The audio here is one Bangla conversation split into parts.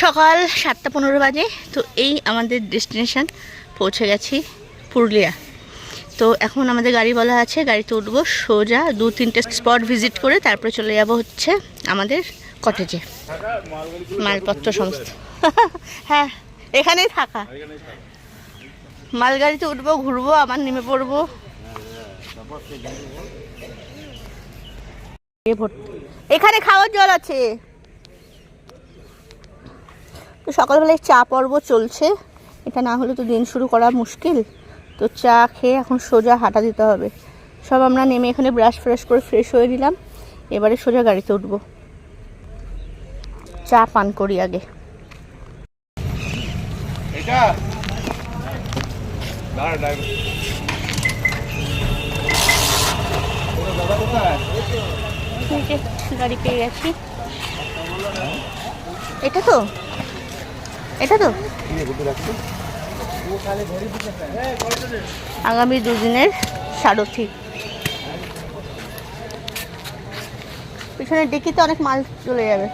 সকাল সাতটা পনেরো বাজে, তো এই আমাদের ডেস্টিনেশন পৌঁছে গেছি পুরুলিয়া। তো এখন আমাদের গাড়ি বলা আছে, গাড়িতে উঠবো সোজা দু তিনটে স্পট ভিজিট করে তারপরে চলে যাব হচ্ছে আমাদের কটেজে। মালপত্র সমস্ত হ্যাঁ এখানেই থাকা। মালগাড়িতে উঠবো, ঘুরবো, আবার নেমে পড়ব। এখানে খাওয়ার জল আছে। তো সকালবেলায় চা পর্ব চলছে। এটা না হলে তো দিন শুরু করা মুশকিল। তো চা খেয়ে এখন সোজা হাঁটা দিতে হবে। সব আমরা নেমে এখানে ব্রাশ ফ্রাশ করে ফ্রেশ হয়ে নিলাম। এবারে সোজা গাড়িতে উঠব। চা পান করি আগে। গাড়ি পেয়ে গেছি। এটা তো? এটা তো? আগামী দুদিনের সারথি। পিছনের ডিকিতে অনেক মাল চলে যাবে।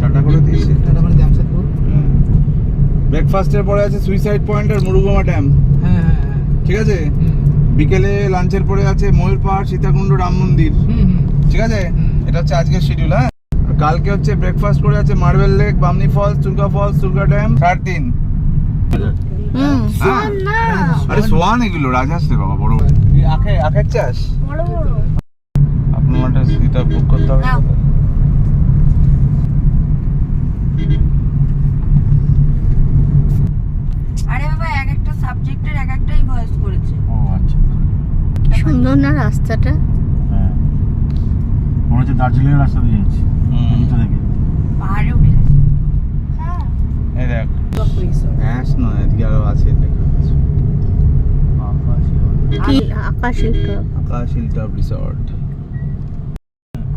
চারটা করে দিয়েছে। ব্রেকফাস্টের পরে আছে সুইসাইড পয়েন্ট আর মুরুগমা ড্যাম ঠিক আছে? বিকেলে লাঞ্চের পরে আছে ময়ূর পাহাড় সীতাকুণ্ড রাম মন্দির। ঠিক আছে? এটা হচ্ছে আজকের শিডিউল হ্যাঁ? কালকে হচ্ছে ব্রেকফাস্ট করে আছে marble lake Bamni falls Durga falls Durga dam সাড়ে তিন। হ্যাঁ। আরে সোয়ান এগুলো রাজহাঁস রে বাবা বড় আখে আখের চাষ? আপনার মাঠে এটা বুক করতে হবে নাও। আরে বাবা এক একটা সাবজেক্টের এক একটাই ভয়েস করেছে ও আচ্ছা সুন্দর না রাস্তাটা? হ্যাঁ। মনে হচ্ছে দার্জিলিং এর রাস্তা দিয়ে যাচ্ছি। এদিকটা থেকে পাহাড়ে উঠে গেছে। এই দেখ। হ্যাঁ এদিকে আরও আছে টপ রিসর্ট।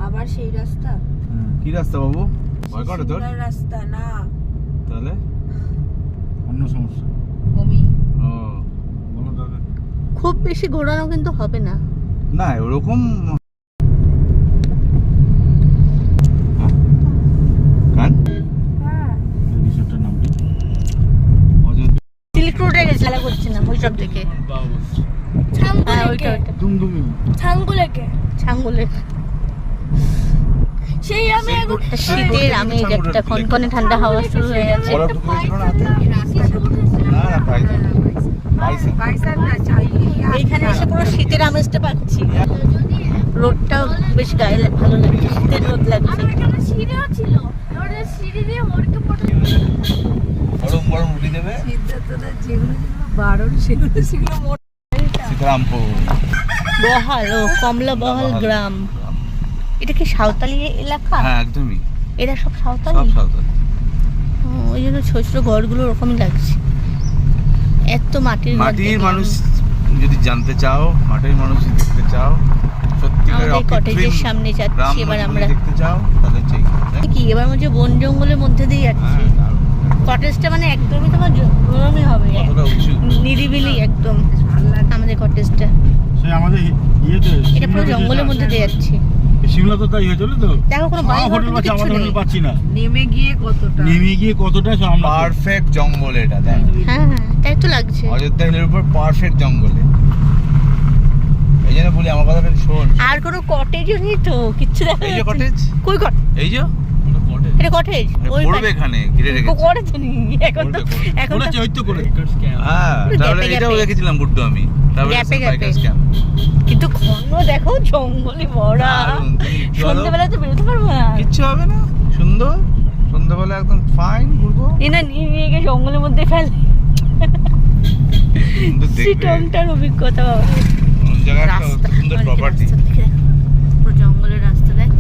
আবার সেই রাস্তা? কি রাস্তা বাবু? ভয় করে তোর? রাস্তা না। তাহলে? অন্য সমস্যা। বমি। খুব বেশি ঘোরানো কিন্তু হবে না। না ওরকম সিল্ক রোডে ওইসব থেকে হ্যাঁ সেই আমি শীতের আমেজ একটা কনকনে ঠান্ডা হাওয়া শুরু হয়ে গেছে। না? না এইখানে এসে পুরো শীতের আমেজটা পাচ্ছি। রোদটাও বেশ গায়ে ভালো লাগছে শীতের রোদ লাগছে। সিঁড়িও ছিল। ওটা সিঁড়ি দিয়ে হরকে পড়ে গরম গরম রুটি দেবে? যেগুলো যেগুলো বারণ সেগুলো সেগুলো মোট সীতারামপুর বহাল ও কমলা বহাল গ্রাম। এটা কি সাঁওতালি এলাকা? হ্যাঁ একদমই। এরা সব সাঁওতালি? ওই জন্য ছোট ছোট ঘরগুলো ওরকমই লাগছে। এত মাটির মাটির মানুষ যদি জানতে চাও মাটির মানুষ দেখতে চাও কটেজের সামনে যাচ্ছি এবার আমরা দেখতে চাও তাহলে ঠিক হ্যাঁ, কি এবার মধ্যে বন জঙ্গলের মধ্যে দিয়ে যাচ্ছি। কটেজটা মানে একদমই তোমার জঙ্গলমই হবে নিরিবিলি একদম আমাদের কটেজটা আমাদের এটা পুরো জঙ্গলের মধ্যে দিয়ে যাচ্ছি। সিমলা তো তাই হয়েছিল তো? দেখো কোনো বাড়ি হোটেল পাচ্ছি আমাদের হোটেল পাচ্ছি না। নেমে গিয়ে কতটা? নেমে গিয়ে কতটা সব আমরা পারফেক্ট জঙ্গল এটা দেখ। হ্যাঁ। হ্যাঁ তাই তো লাগছে। অযোধ্যা হিলের উপর পারফেক্ট জঙ্গলে। এই জন্য বলি আমার কথাটা শোন। আর কোনো কটেজও নেই তো কিচ্ছু দেখা এই যে কটেজ কই এই যে? এটা কটেজ ওই পড়বে এখানে ঘিরে রেখেছে। এখন তো। এখন তো তো করে। হ্যাঁ তাহলে এটাও গুড্ডু আমি। তারপরে। কিন্তু ঘন দেখো জঙ্গলে ভরা। সন্ধ্যেবেলা তো বেরোতে পারব না। কিচ্ছু হবে না সুন্দর। সন্ধ্যাবেলা একদম ফাইন ঘুরবো। এ না নিয়ে নিয়ে গিয়ে জঙ্গলের মধ্যে ফেলে। সিটংটার অভিজ্ঞতা রাস্তা সুন্দর প্রপার্টি রাস্তা দেখে দেখো। পুরো জঙ্গলের রাস্তা দেখ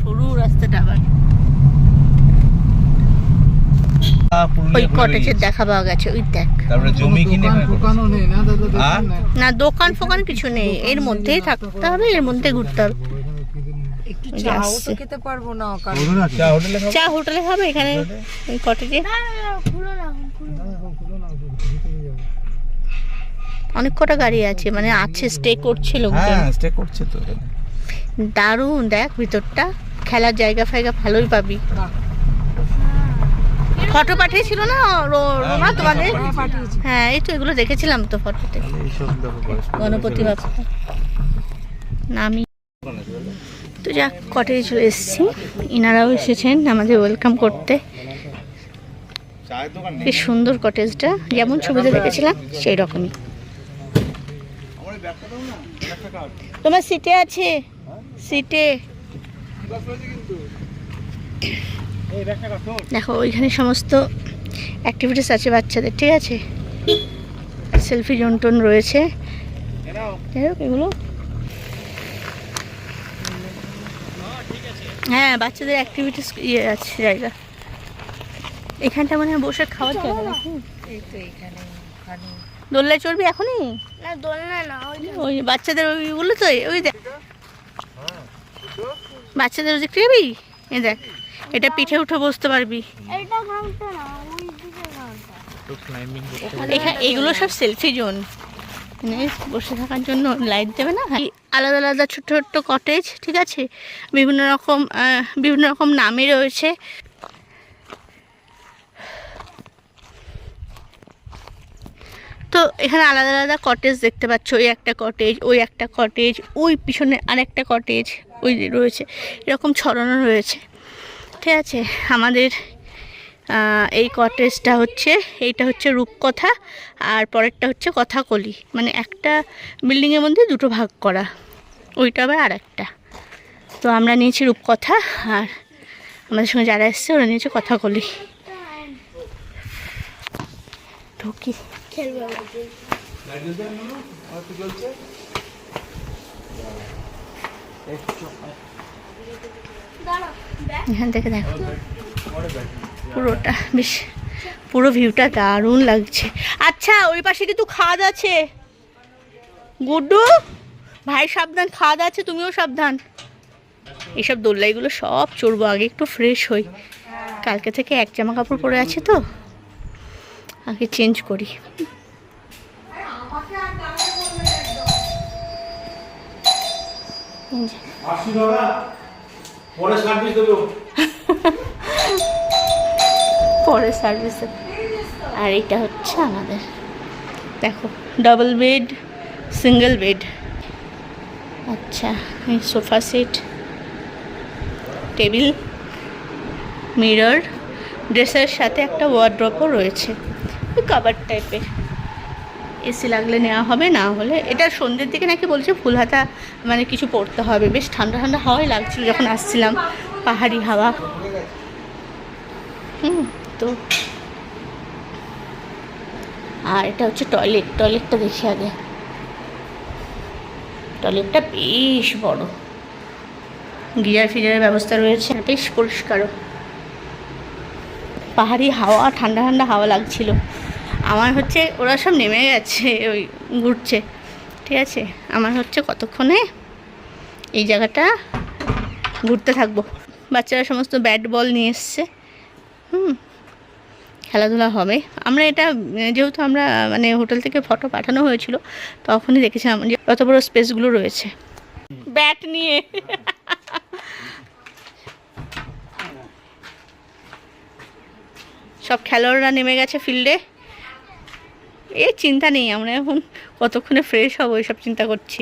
সরু রাস্তাটা আবার। ওই কটেজের দেখা পাওয়া গেছে ওই দেখ। তারপরে জমি কিনে না হ্যাঁ? না দোকান ফোকান কিছু নেই এর মধ্যেই থাকতে হবে এর মধ্যে ঘুরতে হবে। চা হোটেলে খাব? এখানে কটেজে অনেক কটা গাড়ি আছে মানে আছে স্টে করছে লোকজন। হ্যাঁ স্টে করছে তো দারুণ দেখ ভিতরটা। খেলার জায়গা ফায়গা ভালোই পাবি। ফটো পাঠিয়েছিল না রো- রোমা তোমাদের? হ্যাঁ এই তো এগুলো দেখেছিলাম তো ফটোতে। বাপ্পা নামি। তো যাক কটেজে চলে এসেছি। ইনারাও এসেছেন আমাদের ওয়েলকাম করতে। কি সুন্দর কটেজটা যেমন ছবিতে দেখেছিলাম সেই রকমই তোমার সিটে আছে? সিটে দেখো ওইখানে সমস্ত অ্যাক্টিভিটিস আছে বাচ্চাদের ঠিক আছে? সেলফি জোন টোন রয়েছে। যাই হোক এগুলো। হ্যাঁ বাচ্চাদের অ্যাক্টিভিটিস ইয়ে আছে জায়গা। এখানটা মানে বসে খাওয়ার জায়গা। নাকি? দোলনায় চড়বি এখনই? না দোলনা না ওই বাচ্চাদের ওইগুলো তো ওই দেখ বাচ্চাদের ওই দেখতে এ এই দেখ এটা পিঠে উঠে বসতে পারবি। এগুলো সব সেলফি জোন। মানে বসে থাকার জন্য লাইট দেবে না? আলাদা আলাদা ছোট্ট ছোট্ট কটেজ ঠিক আছে? বিভিন্ন রকম বিভিন্ন রকম নামে রয়েছে। তো এখানে আলাদা আলাদা কটেজ দেখতে পাচ্ছ। ওই একটা কটেজ ওই একটা কটেজ ওই পিছনে আরেকটা কটেজ ওই রয়েছে। এরকম ছড়ানো রয়েছে। ঠিক আছে? আমাদের এই কটেজটা হচ্ছে, এইটা হচ্ছে রূপকথা আর পরেরটা হচ্ছে কথাকলি। মানে একটা বিল্ডিংয়ের মধ্যে দুটো ভাগ করা। ওইটা আবার আর একটা তো আমরা নিয়েছি রূপকথা আর আমাদের সঙ্গে যারা এসছে, ওরা নিয়েছে কথাকলি। ঢুকি। খেলবে এখান থেকে দেখো পুরোটা বেশ, পুরো ভিউটা দারুণ লাগছে। আচ্ছা ওই পাশে কিন্তু খাদ আছে। গুড্ডু, ভাই সাবধান, খাদ আছে, তুমিও সাবধান। এইসব দোল্লাইগুলো সব চড়বো, আগে একটু ফ্রেশ হই। কালকে থেকে এক জামা কাপড় পরে আছে তো। আগে চেঞ্জ করি। পরে সার্ভিস দেবো। পরে সার্ভিস আর এটা হচ্ছে আমাদের দেখো ডাবল বেড সিঙ্গেল বেড আচ্ছা এই সোফা সেট টেবিল মিরর ড্রেসের সাথে একটা ওয়ার্ড্রপও রয়েছে। কাবার টাইপের এসি লাগলে নেওয়া হবে, না হলে এটা সন্ধ্যের দিকে নাকি বলছে ফুল হাতা মানে কিছু পড়তে হবে। বেশ ঠান্ডা ঠান্ডা হাওয়াই লাগছিল যখন আসছিলাম, পাহাড়ি হাওয়া। হুম, তো। আর এটা হচ্ছে টয়লেট টয়লেটটা দেখি আগে। টয়লেটটা বেশ বড়। গিজার ফিজারের ব্যবস্থা রয়েছে, বেশ পরিষ্কারও। পাহাড়ি হাওয়া, ঠান্ডা ঠান্ডা হাওয়া লাগছিল। আমার হচ্ছে, ওরা সব নেমে গেছে, ওই ঘুরছে। ঠিক আছে? আমার হচ্ছে কতক্ষণে এই জায়গাটা ঘুরতে থাকব। বাচ্চারা সমস্ত ব্যাট বল নিয়ে এসছে। হুম, খেলাধুলা হবে। আমরা এটা, যেহেতু আমরা মানে হোটেল থেকে ফটো পাঠানো হয়েছিল, তখনই দেখেছিলাম যে কত বড় স্পেসগুলো রয়েছে। ব্যাট নিয়ে। সব খেলোয়াড়রা নেমে গেছে ফিল্ডে। এ চিন্তা নেই আমরা এখন কতক্ষণে ফ্রেশ হব এইসব চিন্তা করছি।